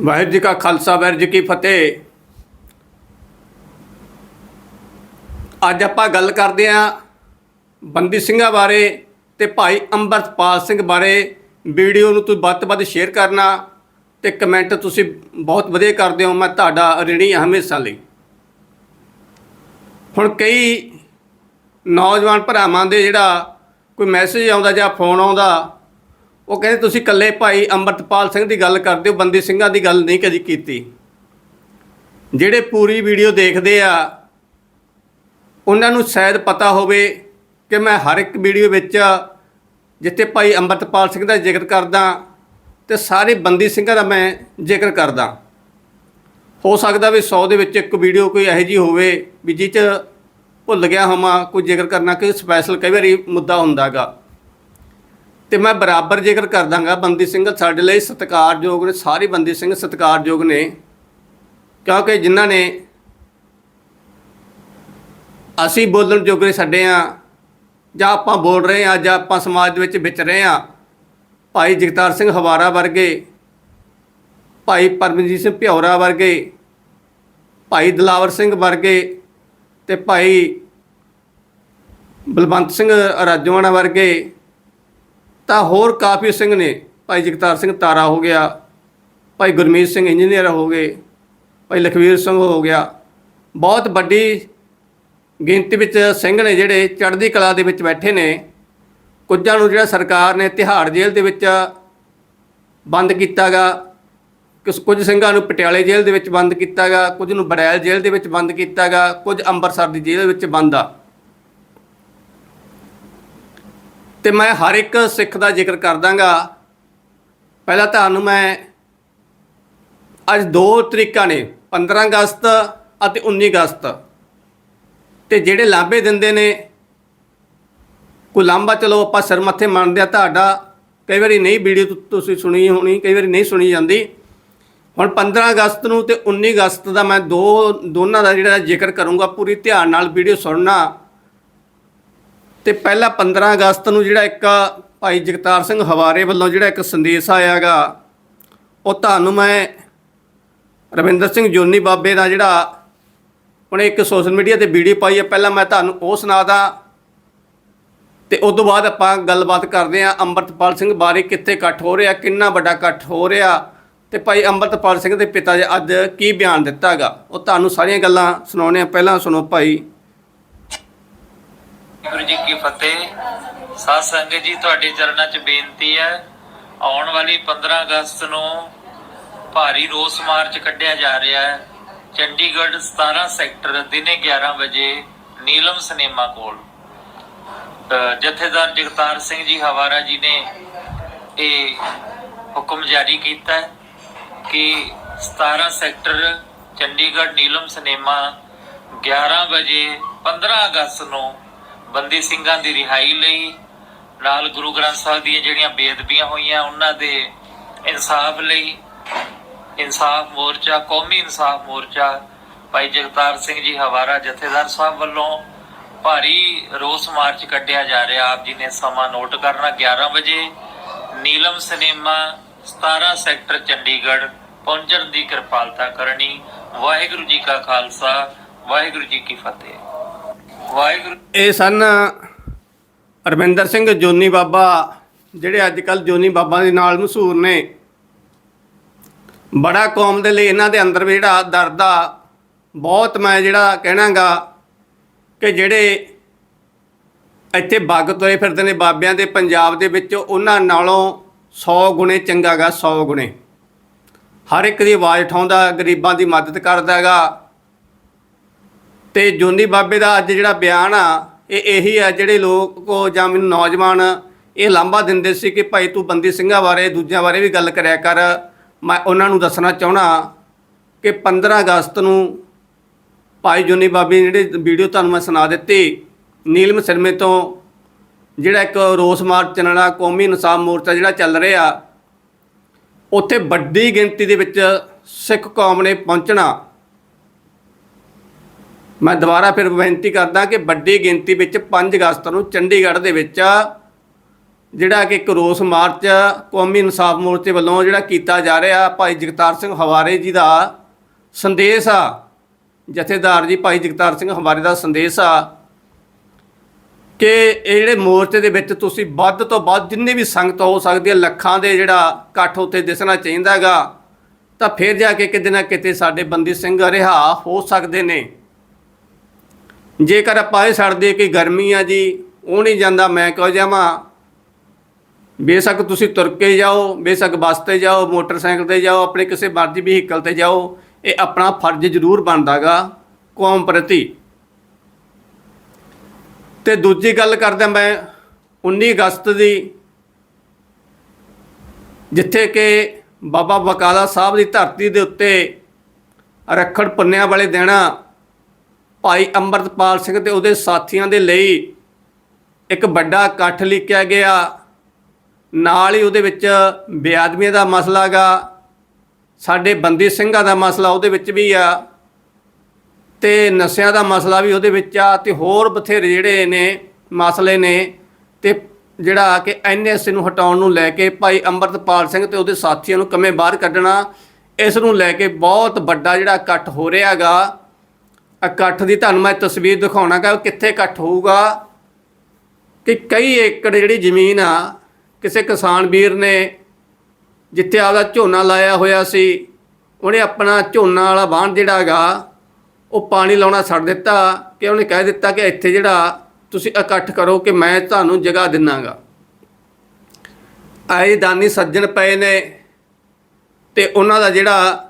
ਵਾਹਿਗੁਰੂ ਜੀ ਕਾ ਖਾਲਸਾ, ਵਾਹਿਗੁਰੂ ਜੀ ਕੀ ਫਤਿਹ। ਅੱਜ ਆਪਾਂ ਗੱਲ ਕਰਦੇ ਆਂ ਬੰਦੀ ਸਿੰਘਾਂ ਬਾਰੇ ਤੇ ਭਾਈ ਅੰਮ੍ਰਿਤਪਾਲ ਸਿੰਘ ਬਾਰੇ। ਵੀਡੀਓ ਨੂੰ ਤੁਸੀਂ ਵੱਧ ਤੋਂ ਵੱਧ ਸ਼ੇਅਰ ਕਰਨਾ ਤੇ ਕਮੈਂਟ ਤੁਸੀਂ ਬਹੁਤ ਵਧੀਆ ਕਰਦੇ ਹੋ, ਮੈਂ ਤੁਹਾਡਾ ਰਿਣੀ ਹਮੇਸ਼ਾ ਲਈ। ਹੁਣ ਕਈ ਨੌਜਵਾਨ ਭਰਾਵਾਂ ਦੇ ਜਿਹੜਾ ਕੋਈ ਮੈਸੇਜ ਆਉਂਦਾ ਜਾਂ ਫੋਨ ਆਉਂਦਾ ਉਹ ਕਹਿੰਦੇ, ਤੁਸੀਂ ਇਕੱਲੇ ਭਾਈ ਅੰਮ੍ਰਿਤਪਾਲ ਸਿੰਘ ਦੀ ਗੱਲ ਕਰਦੇ ਹੋ, ਬੰਦੀ ਸਿੰਘਾਂ ਦੀ ਗੱਲ ਨਹੀਂ ਕਦੀ ਕੀਤੀ। ਜਿਹੜੇ ਪੂਰੀ ਵੀਡੀਓ ਦੇਖਦੇ ਆ, ਉਹਨਾਂ ਨੂੰ ਸ਼ਾਇਦ ਪਤਾ ਹੋਵੇ ਕਿ ਮੈਂ ਹਰ ਇੱਕ ਵੀਡੀਓ ਵਿੱਚ ਜਿੱਥੇ ਭਾਈ ਅੰਮ੍ਰਿਤਪਾਲ ਸਿੰਘ ਦਾ ਜ਼ਿਕਰ ਕਰਦਾ ਤੇ ਸਾਰੇ ਬੰਦੀ ਸਿੰਘਾਂ ਦਾ ਮੈਂ ਜ਼ਿਕਰ ਕਰਦਾ। ਹੋ ਸਕਦਾ ਵੀ 100 ਦੇ ਵਿੱਚ ਇੱਕ ਵੀਡੀਓ ਕੋਈ ਇਹੋ ਜੀ ਹੋਵੇ ਵੀ ਜਿਹ 'ਚ ਭੁੱਲ ਗਿਆ ਹੋਵਾਂ, ਕੋਈ ਜ਼ਿਕਰ ਕਰਨਾ ਕਿ ਸਪੈਸ਼ਲ ਕਈ ਵਾਰੀ ਮੁੱਦਾ ਹੁੰਦਾਗਾ ਤੇ ਮੈਂ ਬਰਾਬਰ ਜ਼ਿਕਰ ਕਰ ਦਾਂਗਾ, ਬੰਦੀ ਸਿੰਘ ਸਾਡੇ ਲਈ ਸਤਿਕਾਰਯੋਗ ਨੇ, ਸਾਰੇ ਬੰਦੀ ਸਿੰਘ ਸਤਿਕਾਰਯੋਗ ਨੇ। ਕਿਉਂਕਿ ਜਿਨ੍ਹਾਂ ਨੇ ਅਸੀਂ ਬੋਲਣ ਜੋਗਰੇ ਛੱਡੇ ਆ, ਜਾਂ ਆਪਾਂ ਬੋਲ ਰਹੇ ਆ, ਜਾਂ ਆਪਾਂ ਸਮਾਜ ਦੇ ਵਿੱਚ ਵਿਚ ਰਹੇ ਆ, ਭਾਈ ਜਗਤਾਰ ਸਿੰਘ ਹਵਾਰਾ ਵਰਗੇ, ਭਾਈ ਪਰਮਜੀਤ ਸਿੰਘ ਭਿਉਰਾ ਵਰਗੇ, ਭਾਈ ਦਲਾਵਰ ਸਿੰਘ ਵਰਗੇ ਤੇ ਭਾਈ ਬਲਵੰਤ ਸਿੰਘ ਰਾਜੋਆਣਾ ਵਰਗੇ ਤਾਂ ਹੋਰ ਕਾਫੀ ਸਿੰਘ ਨੇ। ਭਾਈ ਜਗਤਾਰ ਸਿੰਘ ਤਾਰਾ ਹੋ ਗਿਆ। ਭਾਈ ਗੁਰਮੀਤ ਸਿੰਘ ਇੰਜੀਨੀਅਰ ਹੋ ਗਏ। ਭਾਈ ਲਖਵੀਰ ਸਿੰਘ ਹੋ ਗਿਆ। ਬਹੁਤ ਵੱਡੀ ਗਿਣਤੀ ਵਿੱਚ ਸਿੰਘ ਨੇ ਜਿਹੜੇ ਚੜ੍ਹਦੀ ਕਲਾ ਦੇ ਵਿੱਚ ਬੈਠੇ ਨੇ। ਕੁਝਾਂ ਨੂੰ ਜਿਹੜਾ ਸਰਕਾਰ ਨੇ ਤਿਹਾੜ ਜੇਲ੍ਹ ਦੇ ਵਿੱਚ ਬੰਦ ਕੀਤਾਗਾ। ਕਿਸ ਕੁਝ ਸਿੰਘਾਂ ਨੂੰ ਪਟਿਆਲੇ ਜੇਲ੍ਹ ਦੇ ਵਿੱਚ ਬੰਦ ਕੀਤਾਗਾ। ਕੁਝ ਨੂੰ ਬੜੈਲ ਜੇਲ੍ਹ ਦੇ ਵਿੱਚ ਬੰਦ ਕੀਤਾਗਾ। ਕੁਝ ਅੰਮ੍ਰਿਤਸਰ ਦੀ ਜੇਲ੍ਹ ਵਿੱਚ ਬੰਦ ਆ। ਤੇ ਮੈਂ ਹਰ ਇੱਕ ਸਿੱਖ ਦਾ ਜ਼ਿਕਰ ਕਰ ਦਾਂਗਾ ਪਹਿਲਾਂ ਤੁਹਾਨੂੰ ਮੈਂ ਅੱਜ ਦੋ ਤਰੀਕਾਂ ਨੇ 15 ਅਗਸਤ ਅਤੇ 19 ਅਗਸਤ। ਤੇ ਜਿਹੜੇ ਲਾਂਭੇ ਦਿੰਦੇ ਨੇ, ਕੋਈ ਲਾਂਭਾ ਚਲੋ ਆਪਾਂ ਸਿਰ ਮੱਥੇ ਮੰਨਦੇ ਆ, ਤੁਹਾਡਾ ਕਈ ਵਾਰੀ ਨਹੀਂ ਵੀਡੀਓ ਤੁਸੀਂ ਸੁਣੀ ਹੋਣੀ, ਕਈ ਵਾਰੀ ਨਹੀਂ ਸੁਣੀ ਜਾਂਦੀ। ਹੁਣ 15 ਅਗਸਤ ਨੂੰ ਤੇ 19 ਅਗਸਤ ਦਾ ਮੈਂ ਦੋ, ਦੋਨਾਂ ਦਾ ਜਿਹੜਾ ਜ਼ਿਕਰ ਕਰੂੰਗਾ, ਪੂਰੀ ਧਿਆਨ ਨਾਲ ਵੀਡੀਓ ਸੁਣਨਾ। ਤੇ ਪਹਿਲਾਂ 15 ਅਗਸਤ ਨੂੰ ਜਿਹੜਾ ਇੱਕ ਭਾਈ ਜਗਤਾਰ ਸਿੰਘ ਹਵਾਰੇ ਵੱਲੋਂ ਜਿਹੜਾ ਇੱਕ ਸੰਦੇਸ਼ ਆਇਆਗਾ ਉਹ ਤੁਹਾਨੂੰ ਮੈਂ ਰਵਿੰਦਰ ਸਿੰਘ ਜੋਨੀ ਬਾਬੇ ਦਾ ਜਿਹੜਾ ਉਹਨੇ ਇੱਕ ਸੋਸ਼ਲ ਮੀਡੀਆ ਤੇ ਵੀਡੀਓ ਪਾਈ ਹੈ, ਪਹਿਲਾਂ ਮੈਂ ਤੁਹਾਨੂੰ ਉਹ ਸੁਣਾਦਾ ਤੇ ਉਸ ਤੋਂ ਬਾਅਦ ਆਪਾਂ ਗੱਲਬਾਤ ਕਰਦੇ ਹਾਂ ਅੰਮ੍ਰਿਤਪਾਲ ਸਿੰਘ ਬਾਰੇ, ਕਿੱਥੇ ਇਕੱਠ ਹੋ ਰਿਹਾ, ਕਿੰਨਾ ਵੱਡਾ ਇਕੱਠ ਹੋ ਰਿਹਾ ਤੇ ਭਾਈ ਅੰਮ੍ਰਿਤਪਾਲ ਸਿੰਘ ਦੇ ਪਿਤਾ ਜੀ ਅੱਜ ਕੀ ਬਿਆਨ ਦਿੱਤਾਗਾ ਉਹ ਤੁਹਾਨੂੰ ਸਾਰੀਆਂ ਗੱਲਾਂ ਸੁਣਾਉਣੇ ਆ ਪਹਿਲਾਂ ਸੁਣੋ ਭਾਈ। ਵਾਹਿਗੁਰੂ ਜੀ ਕੀ ਫਤਿਹ। ਸਾਧ ਸੰਗਤ ਜੀ, ਤੁਹਾਡੇ ਚਰਨਾਂ 'ਚ ਬੇਨਤੀ ਹੈ, ਆਉਣ ਵਾਲੀ 15 ਅਗਸਤ ਨੂੰ ਭਾਰੀ ਰੋਸ ਮਾਰਚ ਕੱਢਿਆ ਜਾ ਰਿਹਾ ਹੈ। ਚੰਡੀਗੜ੍ਹ 17 ਸੈਕਟਰ, ਦਿਨੇ 11 ਵਜੇ ਨੀਲਮ ਸਿਨੇਮਾ ਕੋਲ। ਜਥੇਦਾਰ ਜਗਤਾਰ ਸਿੰਘ ਜੀ ਹਵਾਰਾ ਜੀ ਨੇ ਇਹ ਹੁਕਮ ਜਾਰੀ ਕੀਤਾ ਕਿ 17 ਸੈਕਟਰ, ਚੰਡੀਗੜ੍ਹ ਨੀਲਮ ਸਿਨੇਮਾ 11 ਵਜੇ 15 ਅਗਸਤ ਨੂੰ ਬੰਦੀ ਸਿੰਘਾਂ ਦੀ ਰਿਹਾਈ ਲਈ, ਨਾਲ ਗੁਰੂ ਗ੍ਰੰਥ ਸਾਹਿਬ ਦੀਆਂ ਜਿਹੜੀਆਂ ਬੇਅਦਬੀਆਂ ਹੋਈਆਂ, ਉਹਨਾਂ ਦੇ ਇਨਸਾਫ ਲਈ, ਇਨਸਾਫ ਮੋਰਚਾ, ਕੌਮੀ ਇਨਸਾਫ ਮੋਰਚਾ, ਭਾਈ ਜਗਤਾਰ ਸਿੰਘ ਜੀ ਹਵਾਰਾ ਜਥੇਦਾਰ ਸਾਹਿਬ ਵੱਲੋਂ ਭਾਰੀ ਰੋਸ ਮਾਰਚ ਕੱਢਿਆ ਜਾ ਰਿਹਾ। ਆਪ ਜੀ ਨੇ ਸਮਾਂ ਨੋਟ ਕਰਨਾ 11 ਵਜੇ, ਨੀਲਮ ਸਿਨੇਮਾ 17 ਸੈਕਟਰ ਚੰਡੀਗੜ੍ਹ, ਪਹੁੰਚਣ ਦੀ ਕਿਰਪਾਲਤਾ ਕਰਨੀ। ਵਾਹਿਗੁਰੂ ਜੀ ਕਾ ਖਾਲਸਾ, ਵਾਹਿਗੁਰੂ ਜੀ ਕੀ ਫਤਿਹ। ਵਾਹਿਗੁਰੂ। ਇਹ ਸਨ ਰਵਿੰਦਰ ਸਿੰਘ ਜੋਨੀ ਬਾਬਾ, ਜਿਹੜੇ ਅੱਜ ਕੱਲ ਜੋਨੀ ਬਾਬਾ ਦੇ ਨਾਲ ਮਸ਼ਹੂਰ ਨੇ। ਬੜਾ ਕੌਮ ਦੇ ਲਈ ਇਹਨਾਂ ਦੇ ਅੰਦਰ ਵੀ ਜਿਹੜਾ ਦਰਦ ਆ ਬਹੁਤ ਮੈਂ ਜਿਹੜਾ ਕਹਿਣਾਗਾ ਕਿ ਜਿਹੜੇ ਇੱਥੇ ਬੱਗ ਤੋਏ ਫਿਰਦੇ ਨੇ ਬਾਬਿਆਂ ਦੇ ਪੰਜਾਬ ਦੇ ਵਿੱਚ, ਉਹਨਾਂ ਨਾਲੋਂ 100 ਗੁਣੇ ਚੰਗਾਗਾ 100 ਗੁਣੇ। ਹਰ ਇੱਕ ਦੀ ਆਵਾਜ਼ ਉਠਾਉਂਦਾ, ਗਰੀਬਾਂ ਦੀ ਮਦਦ ਕਰਦਾ ਹੈਗਾ ਤੇ ਜੋਨੀ ਬਾਬੇ ਦਾ ਅੱਜ ਜਿਹੜਾ ਬਿਆਨ ਆ, ਇਹ ਇਹੀ ਆ, ਜਿਹੜੇ ਲੋਕ ਕੋ ਜਾਂ ਮੈਨੂੰ ਨੌਜਵਾਨ ਇਹ ਲਾਂਭਾ ਦਿੰਦੇ ਸੀ ਕਿ ਭਾਈ ਤੂੰ ਬੰਦੀ ਸਿੰਘਾਂ ਬਾਰੇ, ਦੂਜਿਆਂ ਬਾਰੇ ਵੀ ਗੱਲ ਕਰਿਆ ਕਰ। ਮੈਂ ਉਹਨਾਂ ਨੂੰ ਦੱਸਣਾ ਚਾਹਣਾ ਕਿ 15 ਅਗਸਤ ਨੂੰ ਭਾਈ ਜੋਨੀ ਬਾਬੇ ਦੀ ਜਿਹੜੀ ਵੀਡੀਓ ਤੁਹਾਨੂੰ ਮੈਂ ਸੁਣਾ ਦਿੱਤੀ, ਨੀਲਮ ਸਿਰਮੇ ਤੋਂ ਜਿਹੜਾ ਇੱਕ ਰੋਸ ਮਾਰਚ ਚੱਲਣਾ ਕੌਮੀ ਇਨਸਾਫ ਮੋਰਚਾ ਜਿਹੜਾ ਚੱਲ ਰਿਹਾ, ਉੱਥੇ ਵੱਡੀ ਗਿਣਤੀ ਦੇ ਵਿੱਚ ਸਿੱਖ ਕੌਮ ਨੇ ਪਹੁੰਚਣਾ। ਮੈਂ ਦੁਬਾਰਾ ਫਿਰ ਬੇਨਤੀ ਕਰਦਾ ਕਿ ਵੱਡੀ ਗਿਣਤੀ ਵਿੱਚ 5 ਅਗਸਤ ਨੂੰ ਚੰਡੀਗੜ੍ਹ ਦੇ ਵਿੱਚ ਜਿਹੜਾ ਕਿ ਇੱਕ ਰੋਸ ਮਾਰਚ ਕੌਮੀ ਇਨਸਾਫ ਮੋਰਚੇ ਵੱਲੋਂ ਜਿਹੜਾ ਕੀਤਾ ਜਾ ਰਿਹਾ, ਭਾਈ ਜਗਤਾਰ ਸਿੰਘ ਹਵਾਰੇ ਜੀ ਦਾ ਸੰਦੇਸ਼ ਆ। ਜਥੇਦਾਰ ਜੀ ਭਾਈ ਜਗਤਾਰ ਸਿੰਘ ਹਵਾਰੇ ਦਾ ਸੰਦੇਸ਼ ਆ ਕਿ ਇਹ ਜਿਹੜੇ ਮੋਰਚੇ ਦੇ ਵਿੱਚ ਤੁਸੀਂ ਵੱਧ ਤੋਂ ਵੱਧ ਜਿੰਨੇ ਵੀ ਸੰਗਤ ਹੋ ਸਕਦੀ ਹੈ, ਲੱਖਾਂ ਦੇ ਜਿਹੜਾ ਇਕੱਠ ਉੱਥੇ ਦਿਸਣਾ ਚਾਹੀਦਾਗਾ ਤਾਂ ਫਿਰ ਜਾ ਕੇ ਕਿਤੇ ਨਾ ਕਿਤੇ ਸਾਡੇ ਬੰਦੀ ਸਿੰਘ ਰਿਹਾ ਹੋ ਸਕਦੇ ਨੇ। ਜੇਕਰ ਆਪਾਂ ਇਹ ਛੱਡਦੇ ਕਿ ਗਰਮੀ ਆ ਜੀ, ਉਹ ਨਹੀਂ ਜਾਂਦਾ, ਮੈਂ ਕਹੋ ਜਾਵਾਂ? ਬੇਸ਼ੱਕ ਤੁਸੀਂ ਤੁਰ ਕੇ ਜਾਓ, ਬੇਸ਼ੱਕ ਬੱਸ ਤੇ ਜਾਓ, ਮੋਟਰਸਾਈਕਲ ਤੇ ਜਾਓ, ਆਪਣੇ ਕਿਸੇ ਮਰਜ਼ੀ ਵਹੀਕਲ ਤੇ ਜਾਓ, ਇਹ ਆਪਣਾ ਫਰਜ਼ ਜ਼ਰੂਰ ਬਣਦਾਗਾ, ਕੌਮ ਪ੍ਰਤੀ। ਤੇ ਦੂਜੀ ਗੱਲ ਕਰਦਾ ਮੈਂ 19 ਅਗਸਤ ਦੀ, ਜਿੱਥੇ ਕਿ ਬਾਬਾ ਬਕਾਲਾ ਸਾਹਿਬ ਦੀ ਧਰਤੀ ਦੇ ਉੱਤੇ ਰੱਖੜ ਪੰਨਿਆਂ ਵਾਲੇ ਦਿਨ ਭਾਈ ਅੰਮ੍ਰਿਤਪਾਲ ਸਿੰਘ ਤੇ ਉਹਦੇ ਸਾਥੀਆਂ ਦੇ ਲਈ ਇੱਕ ਵੱਡਾ ਇਕੱਠ ਲਿਖਿਆ ਗਿਆ। ਨਾਲ ਹੀ ਉਹਦੇ ਵਿੱਚ ਬੇਆਦਮੀਆਂ ਦਾ ਮਸਲਾ ਗਾ ਸਾਡੇ ਬੰਦੀ ਸਿੰਘਾਂ ਦਾ ਮਸਲਾ ਉਹਦੇ ਵਿੱਚ ਵੀ ਆ ਤੇ ਨਸ਼ਿਆਂ ਦਾ ਮਸਲਾ ਵੀ ਉਹਦੇ ਵਿੱਚ ਆ ਤੇ ਹੋਰ ਬਥੇਰੇ ਜਿਹੜੇ ਨੇ ਮਸਲੇ ਨੇ ਤੇ ਜਿਹੜਾ ਕਿ ਐਨਐਸ ਨੂੰ ਹਟਾਉਣ ਨੂੰ ਲੈ ਕੇ ਭਾਈ ਅੰਮ੍ਰਿਤਪਾਲ ਸਿੰਘ ਤੇ ਉਹਦੇ ਸਾਥੀਆਂ ਨੂੰ ਕਿਵੇਂ ਬਾਹਰ ਕੱਢਣਾ, ਇਸ ਨੂੰ ਲੈ ਕੇ ਬਹੁਤ ਵੱਡਾ ਜਿਹੜਾ ਇਕੱਠ ਹੋ ਰਿਹਾਗਾ ਇਕੱਠ ਦੀ ਤੁਹਾਨੂੰ ਮੈਂ ਤਸਵੀਰ ਦਿਖਾਉਣਾਗਾ ਕਿੱਥੇ ਇਕੱਠ ਹੋਊਗਾ। ਕਿ ਕਈ ਏਕੜ ਜਿਹੜੀ ਜ਼ਮੀਨ ਆ, ਕਿਸੇ ਕਿਸਾਨ ਵੀਰ ਨੇ ਜਿੱਥੇ ਆਪਦਾ ਝੋਨਾ ਲਾਇਆ ਹੋਇਆ ਸੀ, ਉਹਨੇ ਆਪਣਾ ਝੋਨਾ ਵਾਲਾ ਬਾਣ ਜਿਹੜਾ ਹੈਗਾ, ਉਹ ਪਾਣੀ ਲਾਉਣਾ ਛੱਡ ਦਿੱਤਾ ਕਿ ਉਹਨੇ ਕਹਿ ਦਿੱਤਾ ਕਿ ਇੱਥੇ ਜਿਹੜਾ ਤੁਸੀਂ ਇਕੱਠ ਕਰੋ ਕਿ ਮੈਂ ਤੁਹਾਨੂੰ ਜਗ੍ਹਾ ਦਿੰਨਾਗਾ। ਆਏ ਦਾਨੀ ਸੱਜਣ ਪਏ ਨੇ ਤੇ ਉਹਨਾਂ ਦਾ ਜਿਹੜਾ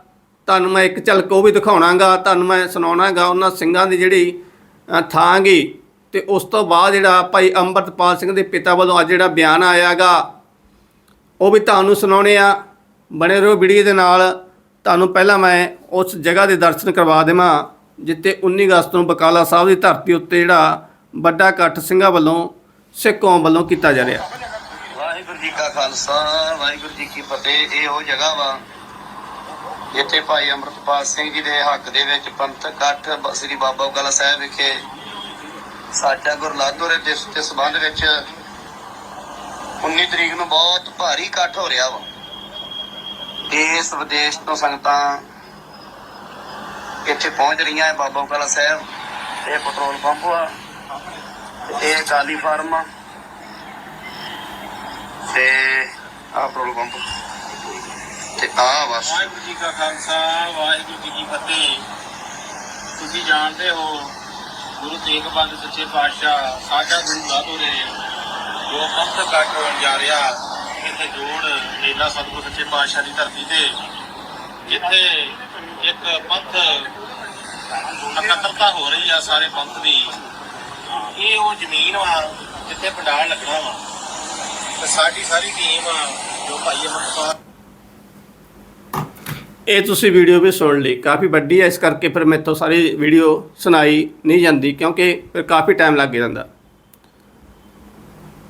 ਤੁਹਾਨੂੰ ਮੈਂ ਇੱਕ ਝਲਕ ਉਹ ਵੀ ਦਿਖਾਉਣਾਗਾ ਤੁਹਾਨੂੰ ਮੈਂ ਸੁਣਾਉਣਾਗਾ ਉਹਨਾਂ ਸਿੰਘਾਂ ਦੀ ਜਿਹੜੀ ਅ, ਥਾਂ ਗੀ। ਤੇ ਉਸ ਤੋਂ ਬਾਅਦ ਜਿਹੜਾ ਭਾਈ ਅੰਮ੍ਰਿਤਪਾਲ ਸਿੰਘ ਦੇ ਪਿਤਾ ਵੱਲੋਂ ਅੱਜ ਜਿਹੜਾ ਬਿਆਨ ਆਇਆਗਾ ਉਹ ਵੀ ਤੁਹਾਨੂੰ ਸੁਣਾਉਣੇ ਆ। ਬਣੇ ਰਹੋ ਵੀਡੀਓ ਦੇ ਨਾਲ। ਤੁਹਾਨੂੰ ਪਹਿਲਾਂ ਮੈਂ ਉਸ ਜਗ੍ਹਾ ਦੇ ਦਰਸ਼ਨ ਕਰਵਾ ਦੇਵਾਂ ਜਿੱਥੇ 19 ਅਗਸਤ ਨੂੰ ਬਕਾਲਾ ਸਾਹਿਬ ਦੀ ਧਰਤੀ ਉੱਤੇ ਜਿਹੜਾ ਵੱਡਾ ਇਕੱਠ ਸਿੰਘਾਂ ਵੱਲੋਂ ਸਿੱਖ ਕੌਮ ਵੱਲੋਂ ਕੀਤਾ ਜਾ ਰਿਹਾ। ਵਾਹਿਗੁਰੂ ਜੀ ਕਾ ਖਾਲਸਾ ਵਾਹਿਗੁਰੂ ਜੀ ਕੀ ਫਤਿਹ। ਇਹ ਉਹ ਜਗ੍ਹਾ ਵਾ ਜਿੱਥੇ ਭਾਈ ਅੰਮ੍ਰਿਤਪਾਲ ਸਿੰਘ ਜੀ ਦੇ ਹੱਕ ਦੇ ਵਿੱਚ ਪੰਥਕ ਇਕੱਠ ਸ੍ਰੀ ਬਾਬਾ ਬਕਾਲਾ ਸਾਹਿਬ ਵਿਖੇ ਸਾਡਾ ਗੁਰਲਾਦੋ ਦੇ ਦੇ ਸੰਬੰਧ ਵਿੱਚ 19 ਤਰੀਕ ਨੂੰ ਬਹੁਤ ਭਾਰੀ ਇਕੱਠ ਹੋ ਰਿਹਾ ਵਾ। ਦੇਸ਼ ਵਿਦੇਸ਼ ਤੋਂ ਸੰਗਤਾਂ ਇੱਥੇ ਪਹੁੰਚ ਰਹੀਆਂ ਹੈ ਬਾਬਾ ਕਾਲਾ ਸਾਹਿਬ। ਇਹ ਪੈਟਰੋਲ ਪੰਪ ਆ ਇਹ ਕਾਲੀ ਫਾਰਮ ਆ। ਤੇ ਆਹ ਪੈਟਰੋਲ ਪੰਪ। ਤੇ ਆ ਬਸ। ਵਾਹਿਗੁਰੂ ਜੀ ਕਾ ਖਾਲਸਾ, ਵਾਹਿਗੁਰੂ ਜੀ ਕੀ ਫਤਿਹ। ਤੁਸੀਂ ਜਾਣਦੇ ਹੋ, ਗੁਰੂ ਤੇਗ ਬਹਾਦਰ ਸੱਚੇ ਪਾਤਸ਼ਾਹ, ਸਾਡਾ ਗੁਰੂ ਲਾਦੋ ਦੇ ਜੋ ਪੰਥ ਕੱਟ ਹੋਣ ਜਾ ਰਿਹਾ, ਇੱਥੇ ਜੋੜ ਮੇਲਾ ਸਤਿਗੁਰੂ ਸੱਚੇ ਪਾਤਸ਼ਾਹ ਦੀ ਧਰਤੀ ਤੇ, ਜਿੱਥੇ ਇੱਕ ਪੰਥ ਇਕੱਤਰਤਾ ਹੋ ਰਹੀ ਆ ਸਾਰੇ ਪੰਥ ਦੀ। ਇਹ ਉਹ ਜ਼ਮੀਨ ਵਾ, ਜਿੱਥੇ ਪੰਡਾਲ ਲੱਗਣਾ ਵਾ। ਤੇ ਸਾਡੀ ਸਾਰੀ ਟੀਮ ਜੋ ਭਾਈ ਅਮਰਪਾਲ ਇਹ ਤੁਸੀਂ ਵੀਡੀਓ ਵੀ ਸੁਣ ਲਈ। ਕਾਫੀ ਵੱਡੀ ਹੈ, ਇਸ ਕਰਕੇ ਫਿਰ ਮੈਥੋਂ ਸਾਰੀ ਵੀਡੀਓ ਸੁਣਾਈ ਨਹੀਂ ਜਾਂਦੀ, ਕਿਉਂਕਿ ਫਿਰ ਕਾਫੀ ਟਾਈਮ ਲੱਗ ਜਾਂਦਾ।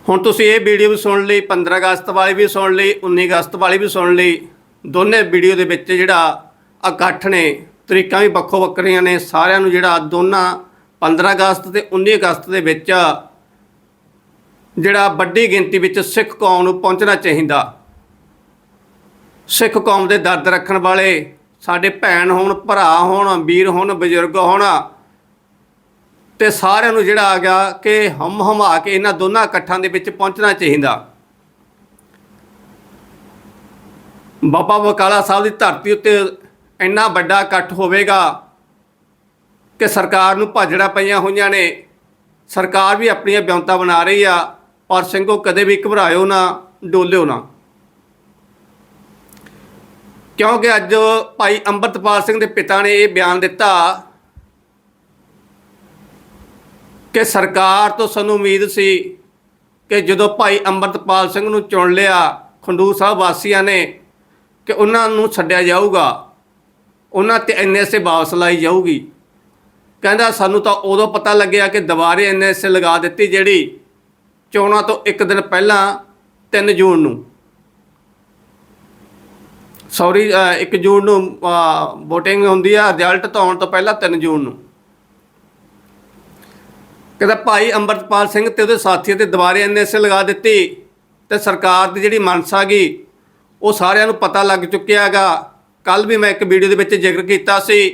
ਹੁਣ ਤੁਸੀਂ ਇਹ ਵੀਡੀਓ ਵੀ ਸੁਣ ਲਈ 15 ਅਗਸਤ ਵਾਲੀ ਵੀ ਸੁਣ ਲਈ 19 ਅਗਸਤ ਵਾਲੀ ਵੀ ਸੁਣ ਲਈ। ਦੋਨੇ ਵੀਡੀਓ ਦੇ ਵਿੱਚ ਜਿਹੜਾ ਇਕੱਠ ਨੇ, ਤਰੀਕਾਂ ਵੀ ਵੱਖੋ ਵੱਖਰੀਆਂ ਨੇ। ਸਾਰਿਆਂ ਨੂੰ ਜਿਹੜਾ ਦੋਨਾਂ 15 ਅਗਸਤ ਤੇ 19 ਅਗਸਤ ਦੇ ਵਿੱਚ ਜਿਹੜਾ ਵੱਡੀ ਗਿਣਤੀ ਵਿੱਚ ਸਿੱਖ ਕੌਮ ਨੂੰ ਪਹੁੰਚਣਾ ਚਾਹੀਦਾ। ਸਿੱਖ ਕੌਮ ਦੇ ਦਰਦ ਰੱਖਣ ਵਾਲੇ, ਸਾਡੇ ਭੈਣ ਹੋਣ, ਭਰਾ ਹੋਣ, ਵੀਰ ਹੋਣ, ਬਜ਼ੁਰਗ ਹੋਣ, ਤੇ ਸਾਰਿਆਂ ਨੂੰ ਜਿਹੜਾ ਆ ਗਿਆ ਕਿ ਹਮ ਹਮਾ ਕੇ ਇਹਨਾਂ ਦੋਨਾਂ ਇਕੱਠਾਂ ਦੇ ਵਿੱਚ ਪਹੁੰਚਣਾ ਚਾਹੀਦਾ। ਬਾਬਾ ਬਕਾਲਾ ਸਾਹਿਬ ਦੀ ਧਰਤੀ ਉੱਤੇ ਇੰਨਾ ਵੱਡਾ ਇਕੱਠ ਹੋਵੇਗਾ ਕਿ ਸਰਕਾਰ ਨੂੰ ਭਾਜੜਾ ਪਈਆਂ ਹੋਈਆਂ ਨੇ। ਸਰਕਾਰ ਵੀ ਆਪਣੀਆਂ ਬਿਉਂਤਾਂ ਬਣਾ ਰਹੀ ਆ, ਪਰ ਸਿੰਘੋ ਕਦੇ ਵੀ ਘਬਰਾਇਓ ਨਾ, ਡੋਲਿਓ ਨਾ। ਕਿਉਂਕਿ ਅੱਜ ਭਾਈ ਅੰਮ੍ਰਿਤਪਾਲ ਸਿੰਘ ਦੇ ਪਿਤਾ ਨੇ ਇਹ ਬਿਆਨ ਦਿੱਤਾ ਕਿ ਸਰਕਾਰ ਤੋਂ ਸਾਨੂੰ ਉਮੀਦ ਸੀ ਕਿ ਜਦੋਂ ਭਾਈ ਅੰਮ੍ਰਿਤਪਾਲ ਸਿੰਘ ਨੂੰ ਚੁਣ ਲਿਆ, ਖੰਡੂਰ ਸਾਹਿਬ ਵਾਸੀਆਂ ਨੇ, ਕਿ ਉਹਨਾਂ ਨੂੰ ਛੱਡਿਆ ਜਾਊਗਾ। ਉਹਨਾਂ ਤੇ ਐਨਐਸਏ ਵਾਪਸ ਲਾਈ ਜਾਊਗੀ। ਕਹਿੰਦਾ ਸਾਨੂੰ ਤਾਂ ਉਦੋਂ ਪਤਾ ਲੱਗਿਆ ਕਿ ਦੁਬਾਰੇ ਐਨਐਸਏ ਲਗਾ ਦਿੱਤੀ ਜਿਹੜੀ ਚੋਣਾਂ ਤੋਂ ਇੱਕ ਦਿਨ ਪਹਿਲਾਂ 3 ਜੂਨ ਨੂੰ। ਸੌਰੀ 1 ਜੂਨ ਨੂੰ VOTING ਹੁੰਦੀ ਆ ਰਿਜ਼ਲਟ ਤਾਂ ਆਉਣ ਤੋਂ ਪਹਿਲਾਂ 3 ਜੂਨ ਨੂੰ। ਕਹਿੰਦਾ, ਭਾਈ ਅੰਮ੍ਰਿਤਪਾਲ ਸਿੰਘ ਤੇ ਉਹਦੇ ਸਾਥੀਆਂ ਤੇ ਦੁਬਾਰੇ ਐਨਐਸਏ ਲਗਾ ਦਿੱਤੀ ਤੇ ਸਰਕਾਰ ਦੀ ਜਿਹੜੀ ਮਨਸਾ ਗਈ, ਉਹ ਸਾਰਿਆਂ ਨੂੰ ਪਤਾ ਲੱਗ ਚੁੱਕਿਆ ਹੈਗਾ। ਕੱਲ ਵੀ ਮੈਂ ਇੱਕ ਵੀਡੀਓ ਦੇ ਵਿੱਚ ਜ਼ਿਕਰ ਕੀਤਾ ਸੀ